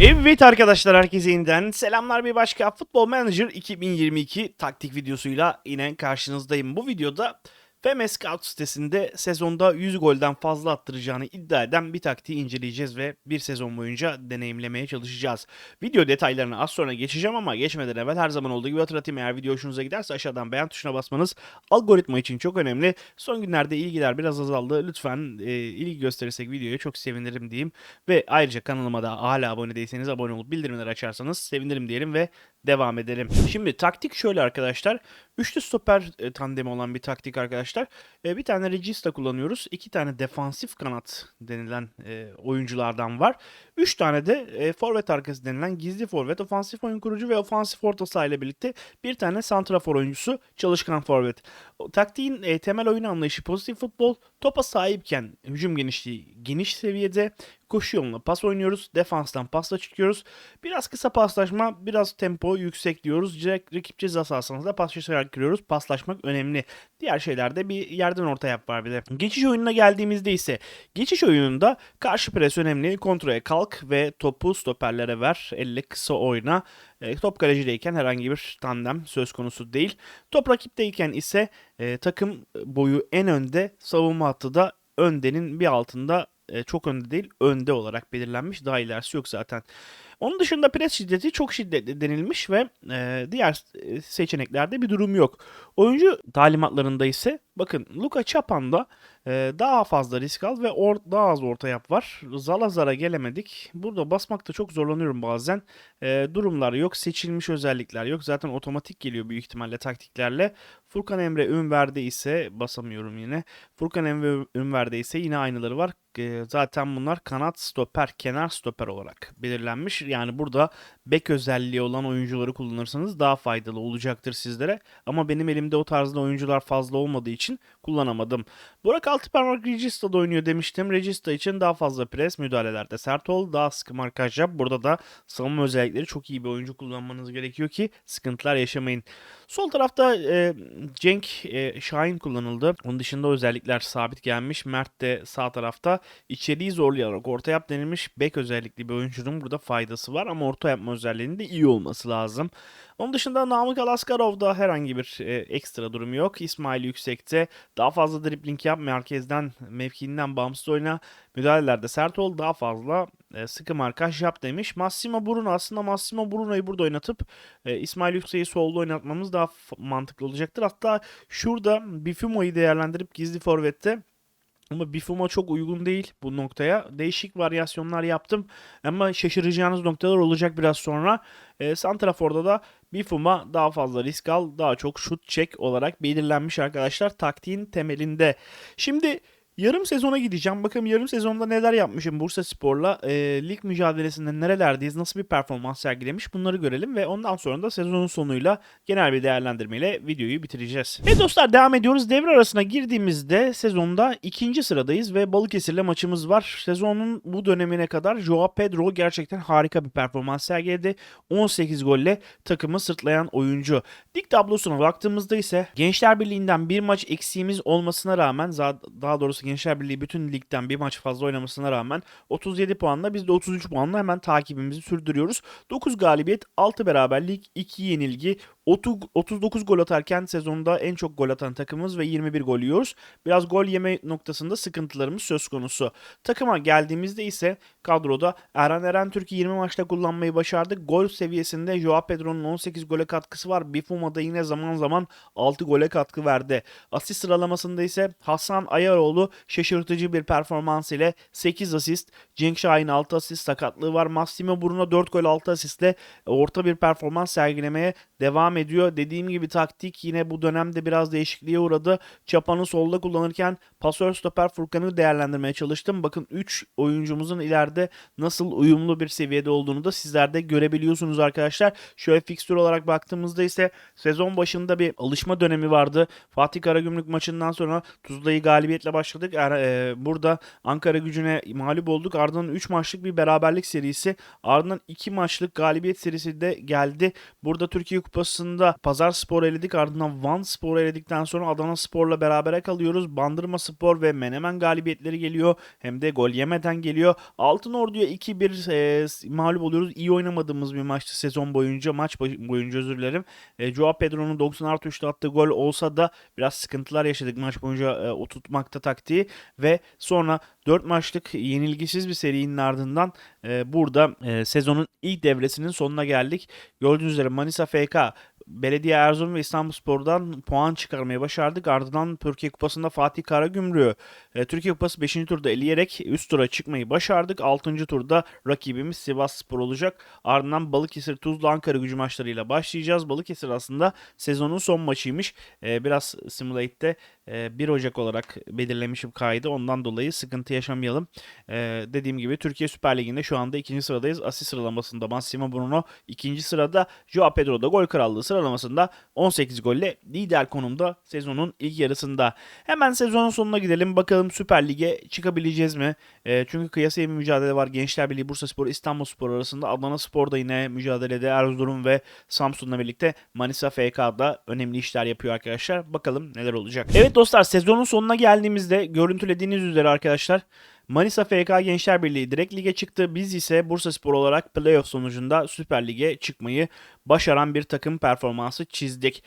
Evet arkadaşlar herkese yeniden selamlar bir başka Futbol Manager 2022 taktik videosuyla yine karşınızdayım. Bu videoda FM Scout sitesinde sezonda 100 golden fazla attıracağını iddia eden bir taktiği inceleyeceğiz ve bir sezon boyunca deneyimlemeye çalışacağız. Video detaylarına az sonra geçeceğim ama geçmeden evvel her zaman olduğu gibi hatırlatayım eğer video hoşunuza giderse aşağıdan beğen tuşuna basmanız algoritma için çok önemli. Son günlerde ilgiler biraz azaldı. Lütfen e, ilgi gösterirsek videoya çok sevinirim diyeyim. Ve ayrıca kanalıma da hala abone değilseniz abone olup bildirimleri açarsanız sevinirim diyelim ve devam edelim. Şimdi taktik şöyle arkadaşlar. Üçlü stoper e, tandemi olan bir taktik arkadaşlar. E, bir tane regista kullanıyoruz. iki tane defansif kanat denilen e, oyunculardan var. Üç tane de e, forvet arkası denilen gizli forvet, ofansif oyun kurucu ve ofansif orta saha ile birlikte bir tane santrafor oyuncusu çalışkan forvet. Taktiğin temel oyun anlayışı pozitif futbol. Topa sahipken hücum genişliği geniş seviyede. Koşu yoluna pas oynuyoruz. Defanstan pasla çıkıyoruz. Biraz kısa paslaşma, biraz tempo yüksek diyoruz. Direkt rakip ceza sahasına da paslaşarak giriyoruz. Paslaşmak önemli. Diğer şeylerde bir yerden orta yap var bir de. Geçiş oyununa geldiğimizde ise geçiş oyununda karşı pres önemli. Kontrole kalk ve topu stoperlere ver. Elle kısa oyna. E, top kalecideyken herhangi bir tandem söz konusu değil. Top rakipteyken ise e, takım boyu en önde, savunma hattı da öndenin bir altında e, çok önde değil önde olarak belirlenmiş. Daha ilerisi yok zaten. Onun dışında pres şiddeti çok şiddetli denilmiş ve e, diğer e, seçeneklerde bir durum yok. Oyuncu talimatlarında ise bakın Luka Çapan'da e, daha fazla risk al ve or, daha az orta yap var. Zalazar'a gelemedik. Burada basmakta çok zorlanıyorum bazen. E, durumlar yok, seçilmiş özellikler yok. Zaten otomatik geliyor büyük ihtimalle taktiklerle. Furkan Emre Ünver'de ise basamıyorum yine. Furkan Emre Ünver'de ise yine aynıları var. E, zaten bunlar kanat stoper, kenar stoper olarak belirlenmiş. Yani burada bek özelliği olan oyuncuları kullanırsanız daha faydalı olacaktır sizlere. Ama benim elimde o tarzda oyuncular fazla olmadığı için kullanamadım. Burak Altıparmak Regista'da oynuyor demiştim. Regista için daha fazla pres, müdahalelerde sert ol, daha sıkı markaj yap. Burada da savunma özellikleri çok iyi bir oyuncu kullanmanız gerekiyor ki sıkıntılar yaşamayın. Sol tarafta e, Cenk e, Şahin kullanıldı. Onun dışında özellikler sabit gelmiş. Mert de sağ tarafta içeriği zorlayarak orta yap denilmiş. Bek özellikli bir oyuncunun burada faydası var ama orta yapma özelliğinin de iyi olması lazım. Onun dışında Namık Alaskarov'da herhangi bir e, ekstra durum yok. İsmail Yüksek'te daha fazla dribling yap, merkezden, mevkiinden bağımsız oyna, müdahalelerde sert ol, daha fazla e, sıkı markaj yap demiş. Massimo Bruno aslında Massimo Bruno'yu burada oynatıp e, İsmail Yüksek'i solda oynatmamız daha mantıklı olacaktır. Hatta şurada Bifumo'yu değerlendirip gizli forvette ama Bifuma çok uygun değil bu noktaya. Değişik varyasyonlar yaptım ama şaşıracağınız noktalar olacak biraz sonra. E, Santrafor'da da Bifuma daha fazla risk al, daha çok şut çek olarak belirlenmiş arkadaşlar taktiğin temelinde. Şimdi Yarım sezona gideceğim. Bakın yarım sezonda neler yapmışım Bursa Spor'la. E, lig mücadelesinde nerelerdeyiz, nasıl bir performans sergilemiş bunları görelim. Ve ondan sonra da sezonun sonuyla genel bir değerlendirmeyle videoyu bitireceğiz. Evet dostlar devam ediyoruz. Devre arasına girdiğimizde sezonda ikinci sıradayız ve Balıkesir'le maçımız var. Sezonun bu dönemine kadar Joao Pedro gerçekten harika bir performans sergiledi. 18 golle takımı sırtlayan oyuncu. Lig tablosuna baktığımızda ise Gençler Birliği'nden bir maç eksiğimiz olmasına rağmen daha doğrusu Gençler Birliği bütün ligden bir maç fazla oynamasına rağmen 37 puanla biz de 33 puanla hemen takibimizi sürdürüyoruz. 9 galibiyet, 6 beraberlik, 2 yenilgi, 39 gol atarken sezonda en çok gol atan takımımız ve 21 gol yiyoruz. Biraz gol yeme noktasında sıkıntılarımız söz konusu. Takıma geldiğimizde ise kadroda Erhan Eren Türk'ü 20 maçta kullanmayı başardık. Gol seviyesinde Joao Pedro'nun 18 gole katkısı var. Bifuma da yine zaman zaman 6 gole katkı verdi. Asist sıralamasında ise Hasan Ayaroğlu şaşırtıcı bir performans ile 8 asist. Cenk Şahin 6 asist sakatlığı var. Massimo Bruno 4 gol 6 asistle orta bir performans sergilemeye devam ediyor. Dediğim gibi taktik yine bu dönemde biraz değişikliğe uğradı. Çapan'ı solda kullanırken pasör stoper Furkan'ı değerlendirmeye çalıştım. Bakın 3 oyuncumuzun ileride nasıl uyumlu bir seviyede olduğunu da sizler de görebiliyorsunuz arkadaşlar. Şöyle fikstür olarak baktığımızda ise sezon başında bir alışma dönemi vardı. Fatih Karagümrük maçından sonra Tuzla'yı galibiyetle başladık. Er, e, burada Ankara gücüne mağlup olduk. Ardından 3 maçlık bir beraberlik serisi. Ardından 2 maçlık galibiyet serisi de geldi. Burada Türkiye Kupası'nda Pazar Spor eledik ardından Van Spor eledikten sonra Adana Spor'la berabere kalıyoruz. Bandırma Spor ve Menemen galibiyetleri geliyor. Hem de gol yemeden geliyor. Altın Ordu'ya 2-1 e, mağlup oluyoruz. İyi oynamadığımız bir maçtı sezon boyunca. Maç boyunca özür dilerim. E, Joao Pedro'nun 90 artı 3'te attığı gol olsa da biraz sıkıntılar yaşadık maç boyunca e, o tutmakta taktiği. Ve sonra 4 maçlık yenilgisiz bir serinin ardından e, burada e, sezonun ilk devresinin sonuna geldik. Gördüğünüz üzere Manisa FK Belediye Erzurum ve İstanbulspor'dan puan çıkarmayı başardık. Ardından Türkiye Kupası'nda Fatih Karagümrük'ü e, Türkiye Kupası 5. turda eleyerek üst tura çıkmayı başardık. 6. turda rakibimiz Sivas Spor olacak. Ardından Balıkesir, Tuzla, Ankara gücü maçlarıyla başlayacağız. Balıkesir aslında sezonun son maçıymış. E, biraz Simulate'de e, 1 Ocak olarak belirlemişim kaydı. Ondan dolayı sıkıntı yaşamayalım. E, dediğim gibi Türkiye Süper Ligi'nde şu anda ikinci sıradayız. Asist sıralamasında Massimo Bruno ikinci sırada. Joao Pedro da gol krallığı sıralamasında 18 golle lider konumda sezonun ilk yarısında. Hemen sezonun sonuna gidelim. Bakalım Süper Lig'e çıkabileceğiz mi? E, çünkü kıyasaya bir mücadele var. Gençler Birliği Bursa Spor, İstanbul Spor arasında. Adana Spor da yine mücadelede Erzurum ve Samsun'la birlikte Manisa FK'da önemli işler yapıyor arkadaşlar. Bakalım neler olacak. Evet dostlar sezonun sonuna geldiğimizde görüntülediğiniz üzere arkadaşlar Manisa FK Gençler Birliği direkt lige çıktı. Biz ise Bursa Spor olarak playoff sonucunda Süper Lig'e çıkmayı başaran bir takım performansı çizdik.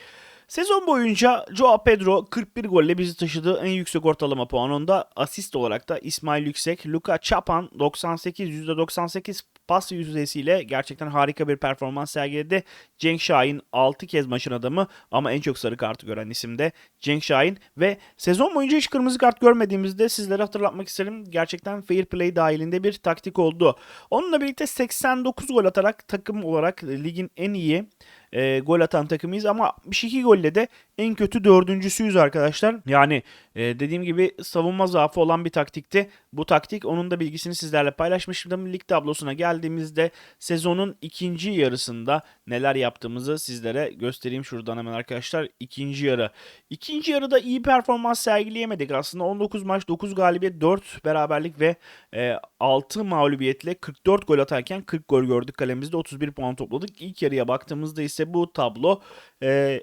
Sezon boyunca Joao Pedro 41 golle bizi taşıdı. En yüksek ortalama puanında asist olarak da İsmail Yüksek, Luka Çapan 98 %98 pas yüzdesiyle gerçekten harika bir performans sergiledi. Cenk Şahin 6 kez maçın adamı ama en çok sarı kartı gören isim de Cenk Şahin ve sezon boyunca hiç kırmızı kart görmediğimizde sizlere hatırlatmak isterim. Gerçekten fair play dahilinde bir taktik oldu. Onunla birlikte 89 gol atarak takım olarak ligin en iyi e, gol atan takımıyız ama 62 golle de en kötü dördüncüsüyüz arkadaşlar. Yani e, dediğim gibi savunma zaafı olan bir taktikti. Bu taktik onun da bilgisini sizlerle paylaşmıştım. Lig tablosuna geldiğimizde sezonun ikinci yarısında neler yaptığımızı sizlere göstereyim şuradan hemen arkadaşlar. İkinci yarı. İkinci yarıda iyi performans sergileyemedik. Aslında 19 maç 9 galibiyet 4 beraberlik ve e, 6 mağlubiyetle 44 gol atarken 40 gol gördük kalemizde 31 puan topladık. İlk yarıya baktığımızda ise bu tablo e,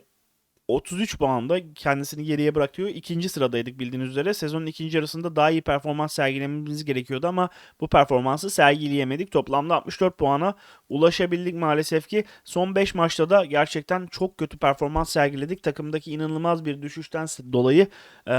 33 puanda kendisini geriye bırakıyor. İkinci sıradaydık bildiğiniz üzere. Sezonun ikinci yarısında daha iyi performans sergilememiz gerekiyordu ama bu performansı sergileyemedik. Toplamda 64 puana ulaşabildik maalesef ki. Son 5 maçta da gerçekten çok kötü performans sergiledik. Takımdaki inanılmaz bir düşüşten dolayı e,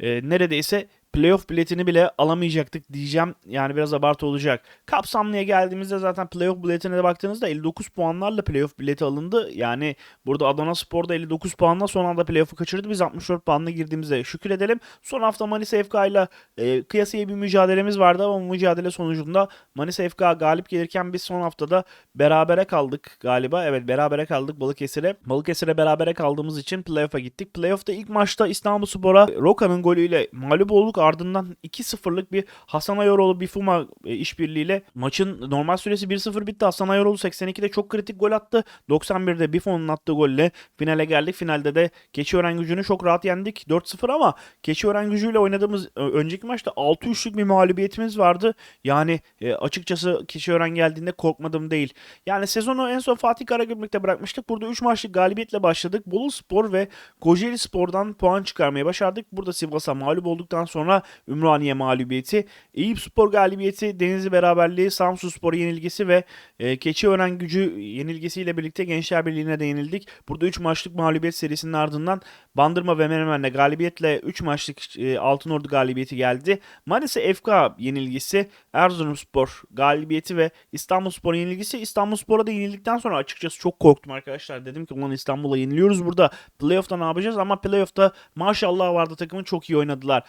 e, neredeyse playoff biletini bile alamayacaktık diyeceğim. Yani biraz abartı olacak. Kapsamlıya geldiğimizde zaten playoff biletine de baktığınızda 59 puanlarla playoff bileti alındı. Yani burada Adana Spor'da 59 puanla son anda playoff'u kaçırdı. Biz 64 puanla girdiğimizde şükür edelim. Son hafta Manisa FK ile e, kıyasıya bir mücadelemiz vardı ama bu mücadele sonucunda Manisa FK galip gelirken biz son haftada berabere kaldık galiba. Evet berabere kaldık Balıkesir'e. Balıkesir'e berabere kaldığımız için playoff'a gittik. Playoff'ta ilk maçta İstanbul Spor'a Roka'nın golüyle mağlup olduk ardından 2-0'lık bir Hasan Ayoroğlu Bifuma e, işbirliğiyle maçın normal süresi 1-0 bitti. Hasan Ayoroğlu 82'de çok kritik gol attı. 91'de Bifon'un attığı golle finale geldik. Finalde de Keçiören gücünü çok rahat yendik. 4-0 ama Keçiören gücüyle oynadığımız önceki maçta 6-3'lük bir mağlubiyetimiz vardı. Yani e, açıkçası Keçiören geldiğinde korkmadım değil. Yani sezonu en son Fatih Karagümrük'te bırakmıştık. Burada 3 maçlık galibiyetle başladık. Bolu Spor ve Kocaeli Spor'dan puan çıkarmaya başardık. Burada Sivas'a mağlup olduktan sonra sonra Ümraniye mağlubiyeti, Eyüp Spor galibiyeti, Denizli beraberliği, Samsun Spor yenilgisi ve e, Keçiören gücü yenilgisiyle birlikte Gençler Birliği'ne de yenildik. Burada 3 maçlık mağlubiyet serisinin ardından Bandırma ve Menemen'le galibiyetle 3 maçlık e, Altınordu galibiyeti geldi. Manisa FK yenilgisi, Erzurumspor galibiyeti ve İstanbulspor yenilgisi. İstanbulspor'a da yenildikten sonra açıkçası çok korktum arkadaşlar. Dedim ki ulan İstanbul'a yeniliyoruz burada. Playoff'ta ne yapacağız? Ama playoff'ta maşallah vardı takımın çok iyi oynadılar.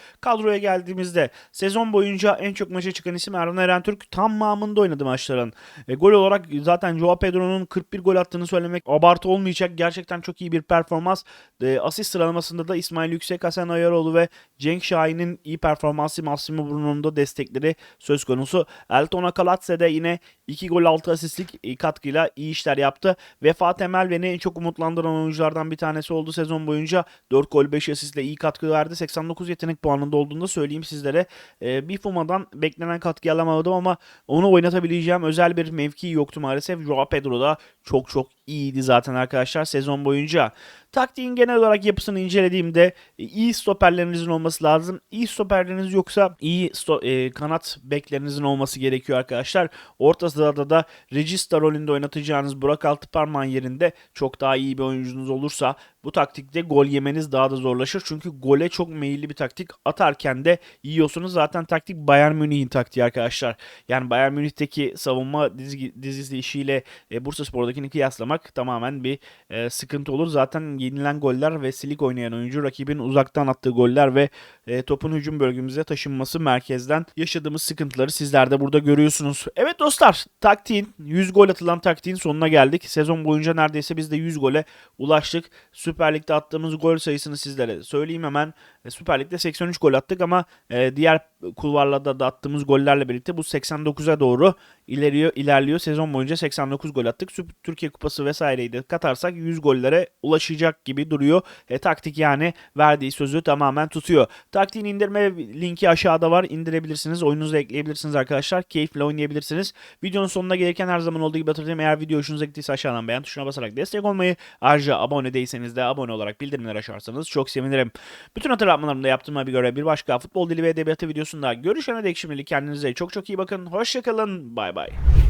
Kadroya geldiğimizde sezon boyunca en çok maça çıkan isim Erhan Erentürk tamamında oynadı maçların. E, gol olarak zaten Joao Pedro'nun 41 gol attığını söylemek abartı olmayacak. Gerçekten çok iyi bir performans. E, asist sıralamasında da İsmail Yüksek, Hasan Ayaroğlu ve Cenk Şahin'in iyi performansı Massimo Bruno'nun da destekleri söz konusu. Elton Akalatse de yine 2 gol 6 asistlik katkıyla iyi işler yaptı. Vefa Temel beni en çok umutlandıran oyunculardan bir tanesi oldu sezon boyunca. 4 gol 5 asistle iyi katkı verdi. 89 yetenek puanında olduğunu da söyleyeyim sizlere. E, Bifuma'dan beklenen katkı alamadım ama onu oynatabileceğim özel bir mevki yoktu maalesef. Joao Pedro da çok çok iyiydi zaten arkadaşlar sezon boyunca. Taktiğin genel olarak yapısını incelediğimde e, iyi stoperlerinizin olması lazım. İyi stoperleriniz yoksa iyi sto- e, kanat beklerinizin olması gerekiyor arkadaşlar. Orta sahada da Regista rolünde oynatacağınız Burak Altıparman yerinde çok daha iyi bir oyuncunuz olursa bu taktikte gol yemeniz daha da zorlaşır. Çünkü gole çok meyilli bir taktik. Atarken de yiyorsunuz. Zaten taktik Bayern Münih'in taktiği arkadaşlar. Yani Bayern Münih'teki savunma dizi, dizisi işiyle e, Bursa Spor'dakini kıyaslamak tamamen bir e, sıkıntı olur. Zaten yenilen goller ve silik oynayan oyuncu rakibin uzaktan attığı goller ve e, topun hücum bölgemize taşınması merkezden yaşadığımız sıkıntıları sizler de burada görüyorsunuz. Evet dostlar taktiğin 100 gol atılan taktiğin sonuna geldik. Sezon boyunca neredeyse biz de 100 gole ulaştık. Süper Lig'de attığımız gol sayısını sizlere söyleyeyim hemen. Süper Lig'de 83 gol attık ama e, diğer kulvarlarda da attığımız gollerle birlikte bu 89'a doğru ileriyor, ilerliyor. Sezon boyunca 89 gol attık. Türkiye Kupası vesaireyi de katarsak 100 gollere ulaşacak gibi duruyor. E, taktik yani verdiği sözü tamamen tutuyor. Taktiğin indirme linki aşağıda var. İndirebilirsiniz. Oyununuza ekleyebilirsiniz arkadaşlar. Keyifle oynayabilirsiniz. Videonun sonuna gelirken her zaman olduğu gibi hatırlayayım. Eğer video hoşunuza gittiyse aşağıdan beğen tuşuna basarak destek olmayı. Ayrıca abone değilseniz de abone olarak bildirimleri açarsanız çok sevinirim. Bütün hatırlatmalarımı da yaptığıma bir göre bir başka futbol dili ve edebiyatı videosunda görüşene dek şimdilik kendinize çok çok iyi bakın. Hoşçakalın. Bay bay.